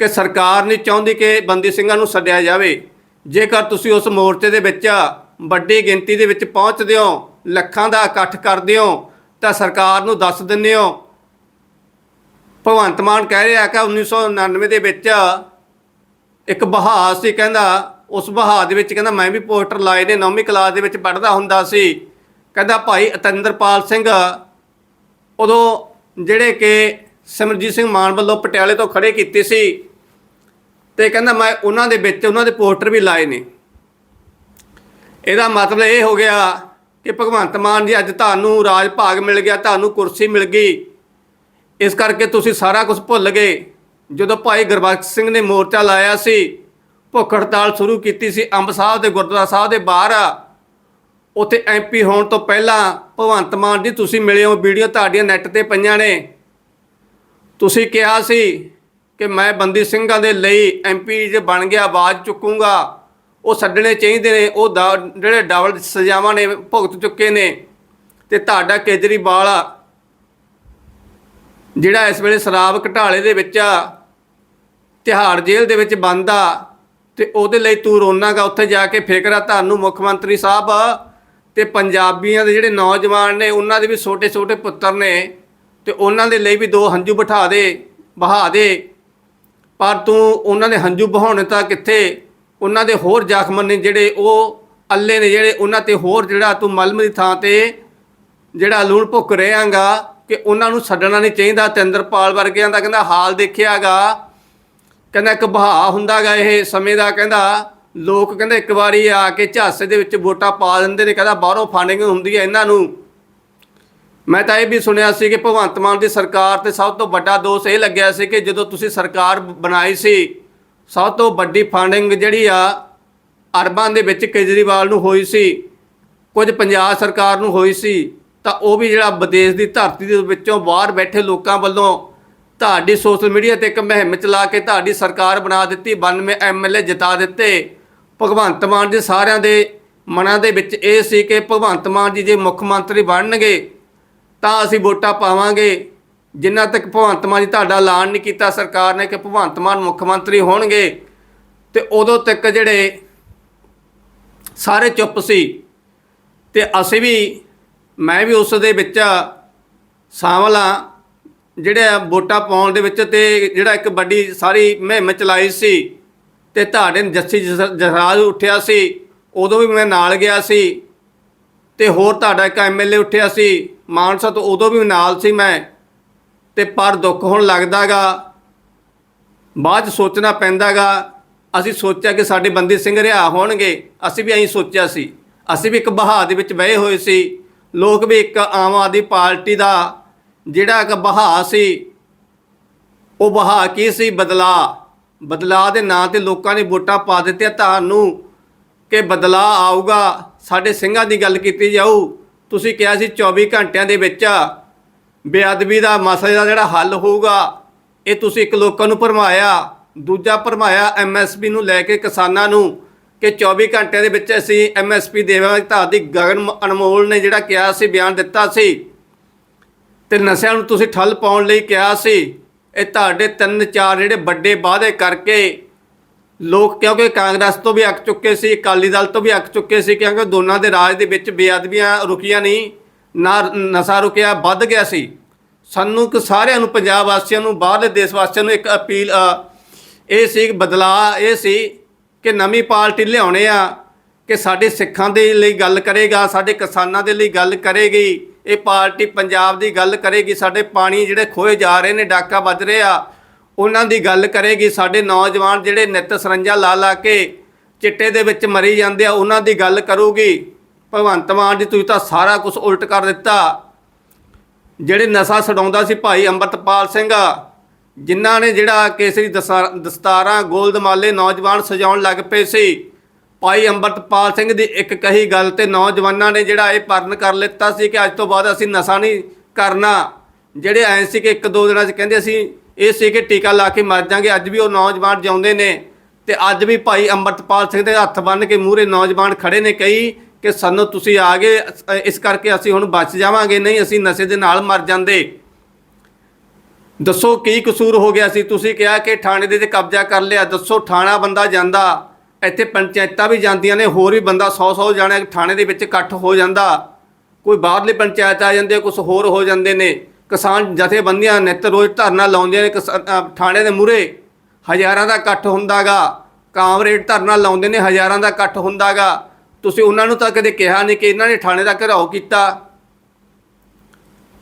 ਕਿ ਸਰਕਾਰ ਨਹੀਂ ਚਾਹੁੰਦੀ ਕਿ ਬੰਦੀ ਸਿੰਘਾਂ ਨੂੰ ਛੱਡਿਆ ਜਾਵੇ। ਜੇਕਰ ਤੁਸੀਂ ਉਸ ਮੋਰਚੇ ਦੇ ਵਿੱਚ ਵੱਡੀ ਗਿਣਤੀ ਦੇ ਵਿੱਚ ਪਹੁੰਚਦੇ ਹੋ, ਲੱਖਾਂ ਦਾ ਇਕੱਠ ਕਰਦੇ ਹੋ ਤਾਂ ਸਰਕਾਰ ਨੂੰ ਦੱਸ ਦਿੰਦੇ ਹੋ। ਭਗਵੰਤ ਮਾਨ ਕਹਿ ਰਿਹਾ ਕਿ 1999 ਦੇ ਵਿੱਚ ਇੱਕ ਬਹਾ ਸੀ, ਕਹਿੰਦਾ, ਉਸ ਬਹਾਰ ਦੇ ਵਿੱਚ ਕਹਿੰਦਾ, ਮੈਂ ਵੀ ਪੋਸਟਰ ਲਾਏ ਨੇ, ਨੌਵੀਂ ਕਲਾਸ ਦੇ ਵਿੱਚ ਪੜ੍ਹਦਾ ਹੁੰਦਾ ਸੀ। ਕਹਿੰਦਾ, ਭਾਈ ਅਤਿੰਦਰਪਾਲ ਸਿੰਘ, ਉਦੋਂ ਜਿਹੜੇ ਕਿ ਸਿਮਰਜੀਤ ਸਿੰਘ ਮਾਨ ਵੱਲੋਂ ਪਟਿਆਲੇ ਤੋਂ ਖੜੇ ਕੀਤੇ ਸੀ ਤੇ ਕਹਿੰਦਾ, ਮੈਂ ਉਹਨਾਂ ਦੇ ਵਿੱਚ, ਉਹਨਾਂ ਦੇ ਪੋਸਟਰ ਵੀ ਲਾਏ ਨੇ। ਇਹਦਾ ਮਤਲਬ ਇਹ ਹੋ ਗਿਆ ਕਿ ਭਗਵੰਤ ਮਾਨ ਜੀ ਅੱਜ ਤੁਹਾਨੂੰ ਰਾਜ ਭਾਗ ਮਿਲ ਗਿਆ, ਤੁਹਾਨੂੰ ਕੁਰਸੀ ਮਿਲ ਗਈ। ਇਸ ਕਰਕੇ ਤੁਸੀਂ ਸਾਰਾ ਕੁਝ ਭੁੱਲ ਗਏ। ਜਦੋਂ ਭਾਈ ਗੁਰਬਖਸ਼ ਸਿੰਘ ਨੇ ਮੋਰਚਾ ਲਾਇਆ ਸੀ, ਭੁੱਖ ਹੜਤਾਲ ਸ਼ੁਰੂ ਕੀਤੀ ਸੀ, ਅੰਬ ਸਾਹਿਬ ਦੇ ਗੁਰਦੁਆਰਾ ਸਾਹਿਬ ਦੇ ਬਾਹਰ। ਉੱਥੇ ਐਮਪੀ ਹੋਣ ਤੋਂ ਪਹਿਲਾਂ ਭਗਵੰਤ ਮਾਨ ਜੀ, ਤੁਸੀਂ ਮਿਲੇ ਹੋ, ਵੀਡੀਓ ਤੁਹਾਡੀਆਂ ਨੈੱਟ ਤੇ ਪਈਆਂ ਨੇ। ਤੁਸੀਂ ਕਿਹਾ ਸੀ ਕਿ ਮੈਂ ਬੰਦੀ ਸਿੰਘਾਂ ਦੇ ਲਈ ਐਮਪੀ ਜੇ ਬਣ ਗਿਆ, ਆਵਾਜ਼ ਚੁੱਕੂੰਗਾ। ਉਹ ਛੱਡਣੇ ਚਾਹੀਦੇ ਨੇ, ਉਹ ਦਾ- ਜਿਹੜੇ ਡਬਲ ਸਜ਼ਾਵਾਂ ਨੇ, ਭੁਗਤ ਚੁੱਕੇ ਨੇ, ਤੇ ਤੁਹਾਡਾ ਕੇਜਰੀਵਾਲ ਆ, ਜਿਹੜਾ ਇਸ ਵੇਲੇ ਸ਼ਰਾਬ ਘਟਾਲੇ ਦੇ ਵਿੱਚ ਆ, ਤਿਹਾੜ ਜੇਲ੍ਹ ਦੇ ਵਿੱਚ ਬੰਦ ਆ, ਤੇ ਉਹਦੇ ਲਈ ਤੂੰ ਰੋਨਾਗਾ ਉੱਥੇ ਜਾ ਕੇ ਫਿਕਰ ਆ ਤੁਹਾਨੂੰ ਮੁੱਖ ਮੰਤਰੀ ਸਾਹਿਬ ਤੇ ਪੰਜਾਬੀਆਂ ਦੇ ਜਿਹੜੇ ਨੌਜਵਾਨ ਨੇ, ਉਹਨਾਂ ਦੇ ਵੀ ਛੋਟੇ ਛੋਟੇ ਪੁੱਤਰ ਨੇ, ਤੇ ਉਹਨਾਂ ਦੇ ਲਈ ਵੀ ਦੋ ਹੰਝੂ ਬਿਠਾ ਦੇ, ਬਹਾ ਦੇ, ਪਰ ਤੂੰ ਉਹਨਾਂ ਦੇ ਹੰਝੂ ਬਹਾਉਣੇ ਤਾਂ ਕਿੱਥੇ? ਉਹਨਾਂ ਦੇ ਹੋਰ ਜ਼ਖਮ ਨੇ ਜਿਹੜੇ ਉਹ ਅੱਲੇ ਨੇ ਜਿਹੜੇ ਉਹਨਾਂ ਤੇ ਹੋਰ ਜਿਹੜਾ ਤੂੰ ਮਲਮ ਦੀ ਥਾਂ ਤੇ ਜਿਹੜਾ ਲੂਣ ਭੁੱਕ ਰਿਹਾਗਾ ਕਿ ਉਹਨਾਂ ਨੂੰ ਛੱਡਣਾ ਨਹੀਂ ਚਾਹੀਦਾ ਤੇਂਦਰਪਾਲ ਵਰਗਿਆਂ ਦਾ ਕਹਿੰਦਾ ਹਾਲ ਦੇਖਿਆਗਾ। ਕਹਿੰਦਾ ਇੱਕ ਬਹਾ ਹੁੰਦਾਗਾ ਇਹ ਸਮੇਂ ਦਾ, ਕਹਿੰਦਾ ਲੋਕ ਕਹਿੰਦੇ ਇੱਕ ਵਾਰੀ ਆ ਕੇ ਝਾਸੇ ਦੇ ਵਿੱਚ ਵੋਟਾਂ ਪਾ ਦਿੰਦੇ ਨੇ, ਕਹਿੰਦਾ ਬਾਹਰੋਂ ਫੰਡਿੰਗ ਹੁੰਦੀ ਹੈ ਇਹਨਾਂ ਨੂੰ। ਮੈਂ ਤਾਂ ਇਹ ਵੀ ਸੁਣਿਆ ਸੀ ਕਿ ਭਗਵੰਤ ਮਾਨ ਦੀ ਸਰਕਾਰ ਤੇ ਸਭ ਤੋਂ ਵੱਡਾ ਦੋਸ਼ ਇਹ ਲੱਗਿਆ ਸੀ ਕਿ ਜਦੋਂ ਤੁਸੀਂ ਸਰਕਾਰ ਬਣਾਈ ਸੀ ਸਭ ਤੋਂ ਵੱਡੀ ਫੰਡਿੰਗ ਜਿਹੜੀ ਆ ਅਰਬਾਂ ਦੇ ਵਿੱਚ ਕੇਜਰੀਵਾਲ ਨੂੰ ਹੋਈ ਸੀ, ਕੁਝ ਪੰਜਾਬ ਸਰਕਾਰ ਨੂੰ ਹੋਈ ਸੀ, ਤਾਂ ਉਹ ਵੀ ਜਿਹੜਾ ਵਿਦੇਸ਼ ਦੀ ਧਰਤੀ ਦੇ ਵਿੱਚੋਂ ਬਾਹਰ ਬੈਠੇ ਲੋਕਾਂ ਵੱਲੋਂ ਤੁਹਾਡੀ ਸੋਸ਼ਲ ਮੀਡੀਆ ਤੇ ਇੱਕ ਮੁਹਿੰਮ ਚਲਾ ਕੇ ਤੁਹਾਡੀ ਸਰਕਾਰ ਬਣਾ ਦਿੱਤੀ 92 ਐਮਐਲਏ ਜਿਤਾ ਦਿੱਤੇ। ਭਗਵੰਤ ਮਾਨ ਜੀ ਸਾਰਿਆਂ ਦੇ ਮਨਾਂ ਦੇ ਵਿੱਚ ਇਹ ਸੀ ਕਿ ਭਗਵੰਤ ਮਾਨ ਜੀ ਜੇ ਮੁੱਖ ਮੰਤਰੀ ਬਣਨਗੇ, ਤਾਂ ਅਸੀਂ ਵੋਟਾਂ ਪਾਵਾਂਗੇ। ਜਿੰਨਾ ਤੱਕ ਭਗਵੰਤ ਮਾਨ ਜੀ ਤੁਹਾਡਾ ਐਲਾਨ ਨਹੀਂ ਕੀਤਾ, ਸਰਕਾਰ ਨੇ ਕਿ ਭਗਵੰਤ ਮਾਨ ਮੁੱਖ ਮੰਤਰੀ ਹੋਣਗੇ, ਤੇ ਉਦੋਂ ਤੱਕ ਜਿਹੜੇ ਸਾਰੇ ਚੁੱਪ ਸੀ, ਤੇ ਅਸੀਂ ਵੀ, ਮੈਂ ਵੀ ਉਸ ਦੇ ਵਿੱਚ ਸ਼ਾਮਲ ਹਾਂ, ਜਿਹੜੇ ਵੋਟਾਂ ਪਾਉਣ ਦੇ ਵਿੱਚ ਤੇ ਜਿਹੜਾ ਇੱਕ ਵੱਡੀ ਸਾਰੀ ਮੁਹਿੰਮ ਚਲਾਈ ਸੀ, ਤੇ ਤੁਹਾਡੇ ਜੱਸੀ ਜਸ- ਜਸਰਾਜ ਉੱਠਿਆ ਸੀ, ਉਦੋਂ ਵੀ ਮੈਂ ਨਾਲ ਗਿਆ ਸੀ, ਤੇ ਹੋਰ ਤੁਹਾਡਾ ਇੱਕ ਐਮਐਲਏ ਉੱਠਿਆ ਸੀ, ਮਾਨਸਾ ਤੋਂ ਉਦੋਂ ਵੀ ਨਾਲ ਸੀ ਮੈਂ ਤੇ ਪਰ ਦੁੱਖ ਹੁਣ ਲੱਗਦਾਗਾ। ਬਾਅਦ 'ਚ ਸੋਚਣਾ ਪੈਂਦਾਗਾ, ਅਸੀਂ ਸੋਚਿਆ ਕਿ ਸਾਡੇ ਬੰਦੀ ਸਿੰਘ ਰਿਹਾ ਹੋਣਗੇ, ਅਸੀਂ ਵੀ ਐਂ ਸੋਚਿਆ ਸੀ। ਅਸੀਂ ਵੀ ਇੱਕ ਬਹਾ ਦੇ ਵਿੱਚ ਬਹਿ ਹੋਏ ਸੀ। ਲੋਕ ਵੀ ਇੱਕ ਆਮ ਆਦਮੀ ਪਾਰਟੀ ਦਾ ਜਿਹੜਾ ਇੱਕ ਬਹਾ ਸੀ, ਉਹ ਬਹਾ ਕੀ ਸੀ? ਬਦਲਾ। ਬਦਲਾ ਦੇ ਨਾਂ ਤੇ ਲੋਕਾਂ ਨੇ ਵੋਟਾਂ ਪਾ ਦਿੱਤੀਆਂ। ਤੁਹਾਨੂੰ ਕਿ ਬਦਲਾ ਆਊਗਾ, ਸਾਡੇ ਸਿੰਘਾਂ ਦੀ ਗੱਲ ਕੀਤੀ ਜਾਊ। ਤੁਸੀਂ ਕਿਹਾ ਸੀ 24 ਘੰਟਿਆਂ ਦੇ ਵਿੱਚ ਬੇਅਦਬੀ ਦਾ ਮਸਲੇ ਦਾ ਜਿਹੜਾ ਹੱਲ ਹੋਊਗਾ, ਇਹ ਤੁਸੀਂ ਇੱਕ ਲੋਕਾਂ ਨੂੰ ਭਰਮਾਇਆ। ਦੂਜਾ ਭਰਮਾਇਆ ਐਮਐਸਪੀ ਨੂੰ ਲੈ ਕੇ ਕਿਸਾਨਾਂ ਨੂੰ ਕਿ 24 ਘੰਟਿਆਂ ਦੇ ਵਿੱਚ ਅਸੀਂ ਐਮਐਸਪੀ ਦੇਵਾਂਗੇ। ਦੀ ਗਗਨ ਅਨਮੋਲ ਨੇ ਜਿਹੜਾ ਕਿਹਾ ਸੀ, ਬਿਆਨ ਦਿੱਤਾ ਸੀ। ਤੇ ਨਸ਼ਿਆਂ ਨੂੰ ਤੁਸੀਂ ਠੱਲ ਪਾਉਣ ਲਈ ਕਿਹਾ ਸੀ। ਇਹ ਤੁਹਾਡੇ ਤਿੰਨ ਚਾਰ ਜਿਹੜੇ ਵੱਡੇ ਵਾਅਦੇ ਕਰਕੇ ਲੋਕ ਕਿਉਂਕਿ ਕਾਂਗਰਸ ਤੋਂ ਵੀ ਅੱਕ ਚੁੱਕੇ ਸੀ, ਅਕਾਲੀ ਦਲ ਤੋਂ ਵੀ ਅੱਕ ਚੁੱਕੇ ਸੀ, ਕਿਉਂਕਿ ਦੋਨਾਂ ਦੇ ਰਾਜ ਦੇ ਵਿੱਚ ਬੇਅਦਬੀਆਂ ਰੁਕੀਆਂ ਨਹੀਂ। ਨਾ ਨਸ਼ਾ ਰੁਕਿਆ, ਵੱਧ ਗਿਆ ਸੀ। ਸਾਨੂੰ ਕਿ ਸਾਰਿਆਂ ਨੂੰ, ਪੰਜਾਬ ਵਾਸੀਆਂ ਨੂੰ, ਬਾਹਰਲੇ ਦੇਸ਼ ਵਾਸੀਆਂ ਨੂੰ ਇੱਕ ਅਪੀਲ ਇਹ ਸੀ ਬਦਲਾਅ, ਇਹ ਸੀ ਕਿ ਨਵੀਂ ਪਾਰਟੀ ਲਿਆਉਣੇ ਆ, ਕਿ ਸਾਡੇ ਸਿੱਖਾਂ ਦੇ ਲਈ ਗੱਲ ਕਰੇਗਾ, ਸਾਡੇ ਕਿਸਾਨਾਂ ਦੇ ਲਈ ਗੱਲ ਕਰੇਗੀ, ਇਹ ਪਾਰਟੀ ਪੰਜਾਬ ਦੀ ਗੱਲ ਕਰੇਗੀ, ਸਾਡੇ ਪਾਣੀ ਜਿਹੜੇ ਖੋਏ ਜਾ ਰਹੇ ਨੇ, ਡਾਕਾ ਵੱਜ ਰਿਹਾ, ਉਹਨਾਂ ਦੀ ਗੱਲ ਕਰੇਗੀ, ਸਾਡੇ ਨੌਜਵਾਨ ਜਿਹੜੇ ਨਿੱਤ ਸਰੰਜਾ ਲਾ ਲਾ ਕੇ ਚਿੱਟੇ ਦੇ ਵਿੱਚ ਮਰੀ ਜਾਂਦੇ ਆ, ਉਹਨਾਂ ਦੀ ਗੱਲ ਕਰੂਗੀ। ਭਗਵੰਤ ਮਾਨ ਜੀ, ਤੁਸੀਂ ਤਾਂ ਸਾਰਾ ਕੁਝ ਉਲਟ ਕਰ ਦਿੱਤਾ। ਜਿਹੜੇ ਨਸ਼ਾ ਛਡਾਉਂਦਾ ਸੀ ਭਾਈ ਅੰਮ੍ਰਿਤਪਾਲ ਸਿੰਘ, ਜਿਨ੍ਹਾਂ ਨੇ ਜਿਹੜਾ ਕੇਸਰੀ ਦਸਾ- ਦਸਤਾਰਾਂ, ਗੋਲਦਮਾਲੇ ਨੌਜਵਾਨ ਸਜਾਉਣ ਲੱਗ ਪਏ ਸੀ, ਭਾਈ ਅੰਮ੍ਰਿਤਪਾਲ ਸਿੰਘ ਦੀ ਇੱਕ ਕਹੀ ਗੱਲ ਤੇ ਨੌਜਵਾਨਾਂ ਨੇ ਜਿਹੜਾ ਇਹ ਪਰਨ ਕਰ ਲਿੱਤਾ ਸੀ ਕਿ ਅੱਜ ਤੋਂ ਬਾਅਦ ਅਸੀਂ ਨਸ਼ਾ ਨਹੀਂ ਕਰਨਾ। ਜਿਹੜੇ ਐ ਸੀ ਕਿ ਇੱਕ ਦੋ ਦਿਨਾਂ 'ਚ ਕਹਿੰਦੇ ਅਸੀਂ ਇਹ ਸੀ ਕਿ ਟੀਕਾ ਲਾ ਕੇ ਮਰ ਜਾਾਂਗੇ, ਅੱਜ ਵੀ ਉਹ ਨੌਜਵਾਨ ਜਿਉਂਦੇ ਨੇ। ਤੇ ਅੱਜ ਵੀ ਭਾਈ ਅੰਮ੍ਰਿਤਪਾਲ ਸਿੰਘ ਦੇ ਹੱਥ ਬੰਨ੍ਹ ਕੇ ਮੂਹਰੇ ਨੌਜਵਾਨ ਖੜੇ ਨੇ ਕਈ। ਕਿ ਸਾਨੂੰ ਤੁਸੀਂ ਆ ਗਏ ਇਸ ਕਰਕੇ ਅਸੀਂ ਹੁਣ ਬਚ ਜਾਵਾਂਗੇ, ਨਹੀਂ ਅਸੀਂ ਨਸ਼ੇ ਦੇ ਨਾਲ ਮਰ ਜਾਂਦੇ। ਦੱਸੋ ਕੀ ਕਸੂਰ ਹੋ ਗਿਆ ਸੀ? ਤੁਸੀਂ ਕਿਹਾ ਕਿ ਥਾਣੇ ਦੇ ਤੇ ਕਬਜ਼ਾ ਕਰ ਲਿਆ। ਦੱਸੋ ਥਾਣਾ ਬੰਦਾ ਜਾਂਦਾ, ਇੱਥੇ ਪੰਚਾਇਤਾਂ ਵੀ ਜਾਂਦੀਆਂ ਨੇ, ਹੋਰ ਵੀ ਬੰਦਾ 100 100 ਜਾਣੇ ਥਾਣੇ ਦੇ ਵਿੱਚ ਇਕੱਠ ਹੋ ਜਾਂਦਾ। ਕੋਈ ਬਾਹਰਲੀ ਪੰਚਾਇਤ ਆ ਜਾਂਦੇ ਕੁਝ ਹੋਰ ਹੋ ਜਾਂਦੇ ਨੇ। ਕਿਸਾਨ ਜਥੇਬੰਦੀਆਂ ਨਿੱਤ ਰੋਜ਼ ਧਰਨਾ ਲਾਉਂਦੇ ਨੇ, ਕਿਸਾ- ਥਾਣੇ ਦੇ ਮੂਹਰੇ। ਹਜ਼ਾਰਾਂ ਦਾ ਇਕੱਠ ਹੁੰਦਾਗਾ। ਕਾਮਰੇਡ ਧਰਨਾ ਲਾਉਂਦੇ ਨੇ, ਹਜ਼ਾਰਾਂ ਦਾ ਇਕੱਠ ਹੁੰਦਾਗਾ। ਤੁਸੀਂ ਉਹਨਾਂ ਨੂੰ ਤਾਂ ਕਦੇ ਕਿਹਾ ਨਹੀਂ ਕਿ ਇਹਨਾਂ ਨੇ ਥਾਣੇ ਦਾ ਘਿਰਾਓ ਕੀਤਾ।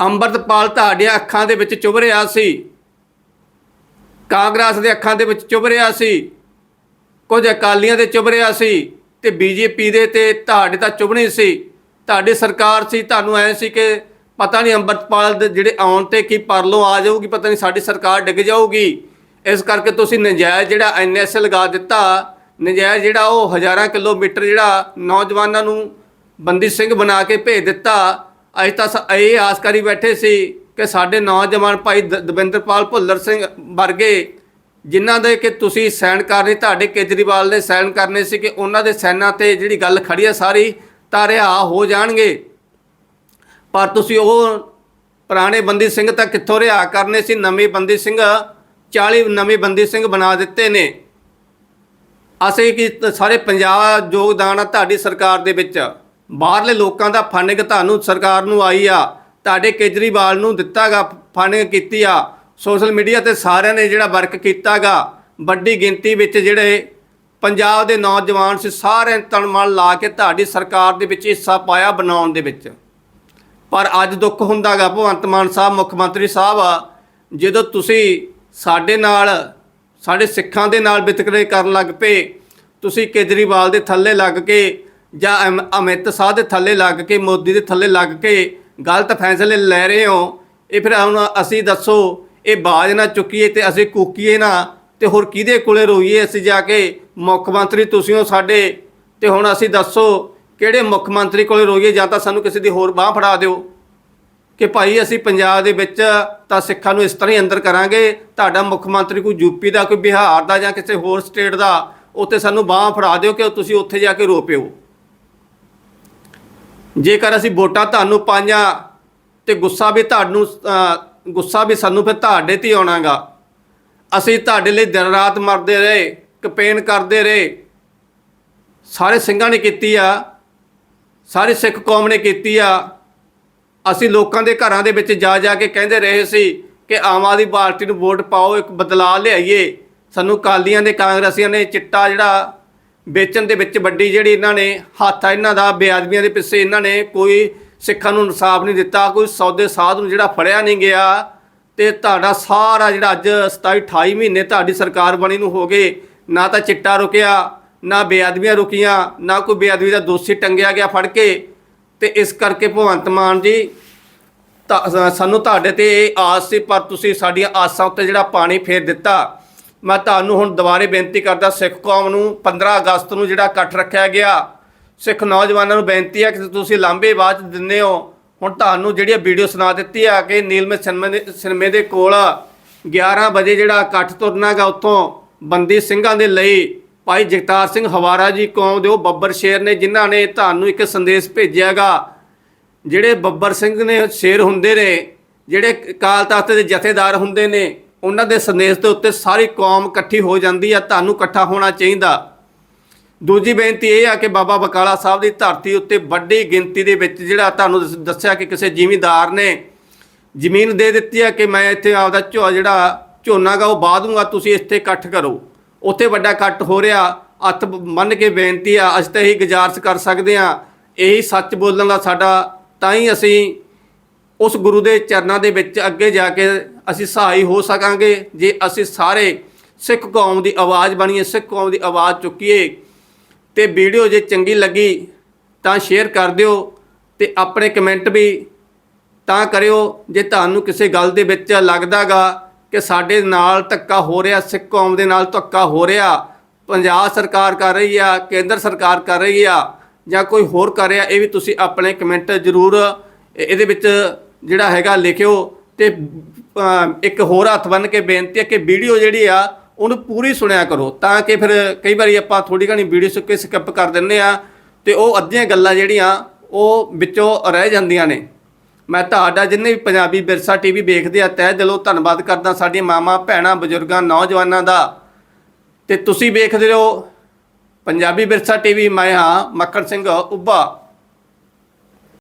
ਅੰਮ੍ਰਿਤਪਾਲ ਤੁਹਾਡੀਆਂ ਅੱਖਾਂ ਦੇ ਵਿੱਚ ਚੁਭ ਰਿਹਾ ਸੀ। ਕਾਂਗਰਸ ਦੇ ਅੱਖਾਂ ਦੇ ਵਿੱਚ ਚੁਭ ਰਿਹਾ ਸੀ। ਕੁਝ ਅਕਾਲੀਆਂ ਦੇ ਚੁਭ ਰਿਹਾ ਸੀ ਤੇ ਬੀਜੇਪੀ ਦੇ ਤੇ ਤੁਹਾਡੇ ਤਾਂ ਚੁਭਣੀ ਸੀ। ਤੁਹਾਡੀ ਸਰਕਾਰ ਸੀ, ਤੁਹਾਨੂੰ ਐ ਸੀ ਕਿ ਪਤਾ ਨਹੀਂ ਅੰਮ੍ਰਿਤਪਾਲ ਦੇ ਜਿਹੜੇ ਆਉਣ ਤੇ ਕੀ ਪਰਲੋਂ ਆ ਜਾਊਗੀ, ਪਤਾ ਨਹੀਂ ਸਾਡੀ ਸਰਕਾਰ ਡਿੱਗ ਜਾਊਗੀ। ਇਸ ਕਰਕੇ ਤੁਸੀਂ ਨਜਾਇਜ਼ ਜਿਹੜਾ ਐਨਐਸ ਲਗਾ ਦਿੱਤਾ। ਨਜਾਇਜ਼ ਜਿਹੜਾ ਉਹ ਹਜ਼ਾਰਾਂ ਕਿਲੋਮੀਟਰ ਜਿਹੜਾ ਨੌਜਵਾਨਾਂ ਨੂੰ ਬੰਦੀ ਸਿੰਘ ਬਣਾ ਕੇ ਭੇਜ ਦਿੱਤਾ। ਅੱਜ ਤਾਂ ਸ- ਇਹ ਆਸ ਕਰੀ ਬੈਠੇ ਸੀ ਕਿ ਸਾਡੇ ਨੌਜਵਾਨ ਭਾਈ ਦ- ਦਵਿੰਦਰਪਾਲ ਭੁੱਲਰ ਸਿੰਘ ਵਰਗੇ, ਜਿਨ੍ਹਾਂ ਦੇ ਕਿ ਤੁਸੀਂ ਸਾਈਨ ਕਰਨੇ, ਤੁਹਾਡੇ ਕੇਜਰੀਵਾਲ ਨੇ ਸਾਈਨ ਕਰਨੇ ਸੀ ਕਿ ਉਹਨਾਂ ਦੇ ਸੈਨਾਂ ਤੇ ਜਿਹੜੀ ਗੱਲ ਖੜੀ ਹੈ ਸਾਰੀ, ਤਾਂ ਰਿਹਾ ਹੋ ਜਾਣਗੇ। ਪਰ ਤੁਸੀਂ ਉਹ ਪੁਰਾਣੇ ਬੰਦੀ ਸਿੰਘ ਤਾਂ ਕਿੱਥੋਂ ਰਿਹਾ? ਕਰਨੇ ਸੀ ਨਵੇਂ ਬੰਦੀ ਸਿੰਘ 40 ਨਵੇਂ ਬੰਦੀ ਸਿੰਘ ਬਣਾ ਦਿੱਤੇ ਨੇ। ਅਸੀਂ ਕਿ ਸਾਰੇ ਪੰਜਾਬ ਯੋਗਦਾਨ ਆ ਤੁਹਾਡੀ ਸਰਕਾਰ ਦੇ ਵਿੱਚ। ਬਾਹਰਲੇ ਲੋਕਾਂ ਦਾ ਫੰਡਿੰਗ ਤੁਹਾਨੂੰ ਸਰਕਾਰ ਨੂੰ ਆਈ ਆ। ਤੁਹਾਡੇ ਕੇਜਰੀਵਾਲ ਨੂੰ ਦਿੱਤਾਗਾ ਫੰਡਿੰਗ ਕੀਤੀ ਆ। ਸੋਸ਼ਲ ਮੀਡੀਆ ਤੇ ਸਾਰਿਆਂ ਨੇ ਜਿਹੜਾ ਵਰਕ ਕੀਤਾਗਾ। ਵੱਡੀ ਗਿਣਤੀ ਵਿੱਚ ਜਿਹੜੇ ਪੰਜਾਬ ਦੇ ਨੌਜਵਾਨ ਸੀ ਸਾਰੇ ਤਨ ਮਨ ਲਾ ਕੇ ਤੁਹਾਡੀ ਸਰਕਾਰ ਦੇ ਵਿੱਚ ਹਿੱਸਾ ਪਾਇਆ ਬਣਾਉਣ ਦੇ ਵਿੱਚ। ਪਰ ਅੱਜ ਦੁੱਖ ਹੁੰਦਾਗਾ ਭਗਵੰਤ ਮਾਨ ਸਾਹਿਬ, ਮੁੱਖ ਮੰਤਰੀ ਸਾਹਿਬ ਆ ਜਦੋਂ ਤੁਸੀਂ ਸਾਡੇ ਨਾਲ ਸਾਡੇ ਸਿੱਖਾਂ ਦੇ ਨਾਲ ਵਿਤਕਰੇ ਕਰਨ ਲੱਗ ਪਏ। ਤੁਸੀਂ ਕੇਜਰੀਵਾਲ ਦੇ ਥੱਲੇ ਲੱਗ ਕੇ ਜਾਂ ਅਮ- ਅਮਿਤ ਸ਼ਾਹ ਦੇ ਥੱਲੇ ਲੱਗ ਕੇ, ਮੋਦੀ ਦੇ ਥੱਲੇ ਲੱਗ ਕੇ ਗਲਤ ਫੈਸਲੇ ਲੈ ਰਹੇ ਹੋ, ਇਹ ਫਿਰ ਹੁਣ ਅਸੀਂ ਦੱਸੋ, ਇਹ ਬਾਜ ਨਾ ਚੁੱਕੀਏ ਤੇ ਅਸੀਂ ਕੂਕੀਏ ਨਾ, ਤੇ ਹੋਰ ਕਿਹਦੇ ਕੋਲੇ ਰੋਈਏ ਅਸੀਂ ਜਾ ਕੇ? ਮੁੱਖ ਮੰਤਰੀ ਤੁਸੀਂ ਹੋ ਸਾਡੇ, ਤੇ ਹੁਣ ਅਸੀਂ ਦੱਸੋ, ਕਿਹੜੇ ਮੁੱਖ ਮੰਤਰੀ ਕੋਲੇ ਰੋਈਏ ਜਾਂ ਤਾਂ ਸਾਨੂੰ ਕਿਸੇ ਦੀ ਹੋਰ ਬਾਹ ਫੜਾ ਦਿਓ। ਕਿ ਭਾਈ ਅਸੀਂ ਪੰਜਾਬ ਦੇ ਵਿੱਚ ਤਾਂ ਸਿੱਖਾਂ ਨੂੰ ਇਸ ਤਰ੍ਹਾਂ ਹੀ ਅੰਦਰ ਕਰਾਂਗੇ, ਤੁਹਾਡਾ ਮੁੱਖ ਮੰਤਰੀ ਕੋਈ ਯੂਪੀ ਦਾ, ਕੋਈ ਬਿਹਾਰ ਦਾ ਜਾਂ ਕਿਸੇ ਹੋਰ ਸਟੇਟ ਦਾ, ਉੱਥੇ ਸਾਨੂੰ ਬਾਹ ਫੜਾ ਦਿਓ ਕਿ ਤੁਸੀਂ ਉੱਥੇ ਜਾ ਕੇ ਰੋ ਪਿਓ। ਜੇਕਰ ਅਸੀਂ ਵੋਟਾਂ ਤੁਹਾਨੂੰ ਪਾਈਆਂ ਤੇ ਗੁੱਸਾ ਵੀ ਤੁਹਾਨੂੰ ਗੁੱਸਾ ਵੀ ਸਾਨੂੰ ਫਿਰ ਤੁਹਾਡੇ ਤੇ ਹੀ ਆਉਣਾਗਾ। ਅਸੀਂ ਤੁਹਾਡੇ ਲਈ ਦਿਨ ਰਾਤ ਮਰਦੇ ਰਹੇ, ਕਪੇਨ ਕਰਦੇ ਰਹੇ। ਸਾਰੇ ਸਿੰਘਾਂ ਨੇ ਕੀਤੀ ਆ, ਸਾਰੇ ਸਿੱਖ ਕੌਮ ਨੇ ਕੀਤੀ ਆ। ਅਸੀਂ ਲੋਕਾਂ ਦੇ ਘਰਾਂ ਦੇ ਵਿੱਚ ਜਾ ਜਾ ਕੇ ਕਹਿੰਦੇ ਰਹੇ ਸੀ ਕਿ ਆਮ ਆਦਮੀ ਪਾਰਟੀ ਨੂੰ ਵੋਟ ਪਾਓ, ਇੱਕ ਬਦਲਾਅ ਲਿਆਈਏ। ਸਾਨੂੰ ਕਾਲੀਆਂ ਦੇ ਕਾਂਗਰਸੀਆਂ ਨੇ ਚਿੱਟਾ ਜਿਹੜਾ ਵੇਚਣ ਦੇ ਵਿੱਚ ਵੱਡੀ ਜਿਹੜੀ ਇਹਨਾਂ ਨੇ ਹੱਥ ਆ, ਇਹਨਾਂ ਦਾ ਬੇਅਦਬੀਆਂ ਦੇ ਪਿੱਛੇ ਇਹਨਾਂ ਨੇ ਕੋਈ ਸਿੱਖਾਂ ਨੂੰ ਇਨਸਾਫ ਨਹੀਂ ਦਿੱਤਾ, ਕੋਈ ਸੌਦੇ ਸਾਧ ਨੂੰ ਜਿਹੜਾ ਫੜਿਆ ਨਹੀਂ ਗਿਆ। ਤੇ ਤੁਹਾਡਾ ਸਾਰਾ ਜਿਹੜਾ ਅੱਜ 27 28 ਮਹੀਨੇ ਤੁਹਾਡੀ ਸਰਕਾਰ ਬਣੀ ਨੂੰ ਹੋ ਗਏ, ਨਾ ਤਾਂ ਚਿੱਟਾ ਰੁਕਿਆ, ਨਾ ਬੇਅਦਬੀਆਂ ਰੁਕੀਆਂ, ਨਾ ਕੋਈ ਬੇਅਦਬੀ ਦਾ ਦੋਸ਼ੀ ਟੰਗਿਆ ਗਿਆ ਫੜ ਕੇ। ਤੇ ਇਸ ਕਰਕੇ ਭਗਵੰਤ ਮਾਨ ਜੀ, ਤਾਂ ਸਾਨੂੰ ਤੁਹਾਡੇ ਤੇ ਇਹ ਆਸ ਸੀ, ਪਰ ਤੁਸੀਂ ਸਾਡੀਆਂ ਆਸਾਂ ਉੱਤੇ ਜਿਹੜਾ ਪਾਣੀ ਫੇਰ ਦਿੱਤਾ। ਮੈਂ ਤੁਹਾਨੂੰ ਹੁਣ ਦੁਬਾਰੇ ਬੇਨਤੀ ਕਰਦਾ, ਸਿੱਖ ਕੌਮ ਨੂੰ 15 ਅਗਸਤ ਨੂੰ ਜਿਹੜਾ ਇਕੱਠ ਰੱਖਿਆ ਗਿਆ, ਸਿੱਖ ਨੌਜਵਾਨਾਂ ਨੂੰ ਬੇਨਤੀ ਹੈ ਕਿ ਤੁਸੀਂ ਲਾਂਬੇ ਬਾਅਦ ਦਿੰਦੇ ਹੋ। ਹੁਣ ਤੁਹਾਨੂੰ ਜਿਹੜੀ ਵੀਡੀਓ ਸੁਣਾ ਦਿੱਤੀ ਆ ਕਿ ਨੀਲਮੇ ਸਿਨਮੇ ਦੇ, ਸਿਨੇਮੇ ਦੇ ਕੋਲ 11 ਵਜੇ ਜਿਹੜਾ ਇਕੱਠ ਤੁਰਨਾਗਾ ਉੱਥੋਂ ਬੰਦੀ ਸਿੰਘਾਂ ਦੇ ਲਈ ਭਾਈ ਜਗਤਾਰ ਸਿੰਘ ਹਵਾਰਾ ਜੀ ਕੌਮ ਦੇ ਉਹ ਬੱਬਰ ਸ਼ੇਰ ਨੇ, ਜਿਨ੍ਹਾਂ ਨੇ ਤੁਹਾਨੂੰ ਇੱਕ ਸੰਦੇਸ਼ ਭੇਜਿਆਗਾ, ਜਿਹੜੇ ਬੱਬਰ ਸਿੰਘ ਨੇ ਸ਼ੇਰ ਹੁੰਦੇ ਨੇ, ਜਿਹੜੇ ਕਾਲ ਤਖਤ ਦੇ ਜਥੇਦਾਰ ਹੁੰਦੇ ਨੇ, ਉਹਨਾਂ ਦੇ ਸੰਦੇਸ਼ ਦੇ ਉੱਤੇ ਸਾਰੀ ਕੌਮ ਇਕੱਠੀ ਹੋ ਜਾਂਦੀ ਆ, ਤੁਹਾਨੂੰ ਇਕੱਠਾ ਹੋਣਾ ਚਾਹੀਦਾ। ਦੂਜੀ ਬੇਨਤੀ ਇਹ ਆ ਕਿ ਬਾਬਾ ਬਕਾਲਾ ਸਾਹਿਬ ਦੀ ਧਰਤੀ ਉੱਤੇ ਵੱਡੀ ਗਿਣਤੀ ਦੇ ਵਿੱਚ ਜਿਹੜਾ ਤੁਹਾਨੂੰ ਦੱਸ- ਦੱਸਿਆ ਕਿ ਕਿਸੇ ਜ਼ਿਮੀਂਦਾਰ ਨੇ ਜ਼ਮੀਨ ਦੇ ਦਿੱਤੀ ਆ ਕਿ ਮੈਂ ਇੱਥੇ ਆਪਦਾ ਝੋ, ਜਿਹੜਾ ਝੋਨਾ ਗਾ, ਉਹ ਬਾਹ ਦੂੰਗਾ, ਤੁਸੀਂ ਇੱਥੇ ਇਕੱਠ ਕਰੋ। ਉੱਥੇ ਵੱਡਾ ਇਕੱਠ ਹੋ ਰਿਹਾ, ਹੱਥ ਮੰਨ ਕੇ ਬੇਨਤੀ ਆ, ਅਸੀਂ ਤਾਂ ਇਹੀ ਗੁਜ਼ਾਰਿਸ਼ ਕਰ ਸਕਦੇ ਆ ਇਹੀ ਸੱਚ ਬੋਲਣ ਦਾ ਸਾਡਾ, ਤਾਂ ਹੀ ਅਸੀਂ ਉਸ ਗੁਰੂ ਦੇ ਚਰਨਾਂ ਦੇ ਵਿੱਚ ਅੱਗੇ ਜਾ ਕੇ ਅਸੀਂ ਸਹਾਈ ਹੋ ਸਕਾਂਗੇ, ਜੇ ਅਸੀਂ ਸਾਰੇ ਸਿੱਖ ਕੌਮ ਦੀ ਆਵਾਜ਼ ਬਣੀਏ, ਸਿੱਖ ਕੌਮ ਦੀ ਆਵਾਜ਼ ਚੁੱਕੀਏ, ਤੇ ਵੀਡੀਓ ਜੇ ਚੰਗੀ ਲੱਗੀ ਤਾਂ ਸ਼ੇਅਰ ਕਰ ਦਿਓ ਤੇ ਆਪਣੇ ਕਮੈਂਟ ਵੀ ਤਾਂ ਕਰਿਓ, ਜੇ ਤੁਹਾਨੂੰ ਕਿਸੇ ਗੱਲ ਦੇ ਵਿੱਚ ਲੱਗਦਾਗਾ ਕਿ ਸਾਡੇ ਨਾਲ ਧੱਕਾ ਹੋ ਰਿਹਾ, ਸਿੱਖ ਕੌਮ ਦੇ ਨਾਲ ਧੱਕਾ ਹੋ ਰਿਹਾ, ਪੰਜਾਬ ਸਰਕਾਰ ਕਰ ਰਹੀ ਆ, ਕੇਂਦਰ ਸਰਕਾਰ ਕਰ ਰਹੀ ਆ, ਜਾਂ ਕੋਈ ਹੋਰ ਕਰ ਰਿਹਾ, ਇਹ ਵੀ ਤੁਸੀਂ ਆਪਣੇ ਕਮੈਂਟ ਜ਼ਰੂਰ ਇਹਦੇ ਵਿੱਚ ਜਿਹੜਾ ਹੈਗਾ ਲਿਖਿਓ ਤੇ ਇੱਕ ਹੋਰ ਹੱਥ ਬੰਨ ਕੇ ਬੇਨਤੀ ਹੈ ਕਿ ਵੀਡੀਓ ਜਿਹੜੀ ਆ, ਉਹਨੂੰ ਪੂਰੀ ਸੁਣਿਆ ਕਰੋ, ਤਾਂ ਕਿ ਫਿਰ ਕਈ ਵਾਰੀ ਆਪਾਂ ਥੋੜੀ ਘਣੀ ਵੀਡੀਓ ਸੁੱਕੇ ਸਕਿਪ ਕਰ ਦਿੰਦੇ ਆ, ਤੇ ਉਹ ਅੱਧੀਆਂ ਗੱਲਾਂ ਜਿਹੜੀਆਂ, ਉਹ ਵਿੱਚੋਂ ਰਹਿ ਜਾਂਦੀਆਂ ਨੇ। ਮੈਂ ਤੁਹਾਡਾ ਜਿੰਨੇ ਵੀ ਪੰਜਾਬੀ ਵਿਰਸਾ ਟੀਵੀ ਵੇਖਦੇ ਆ, ਤਹਿ ਦਿਲੋਂ ਧੰਨਵਾਦ ਕਰਦਾ ਸਾਡੀਆਂ ਮਾਵਾਂ, ਭੈਣਾਂ, ਬਜ਼ੁਰਗਾਂ, ਨੌਜਵਾਨਾਂ ਦਾ। ਤੇ ਤੁਸੀਂ ਵੇਖਦੇ ਹੋ ਪੰਜਾਬੀ ਵਿਰਸਾ ਟੀਵੀ, ਮੈਂ ਹਾਂ ਮੱਕੜ ਸਿੰਘ ਉੱਭਾ।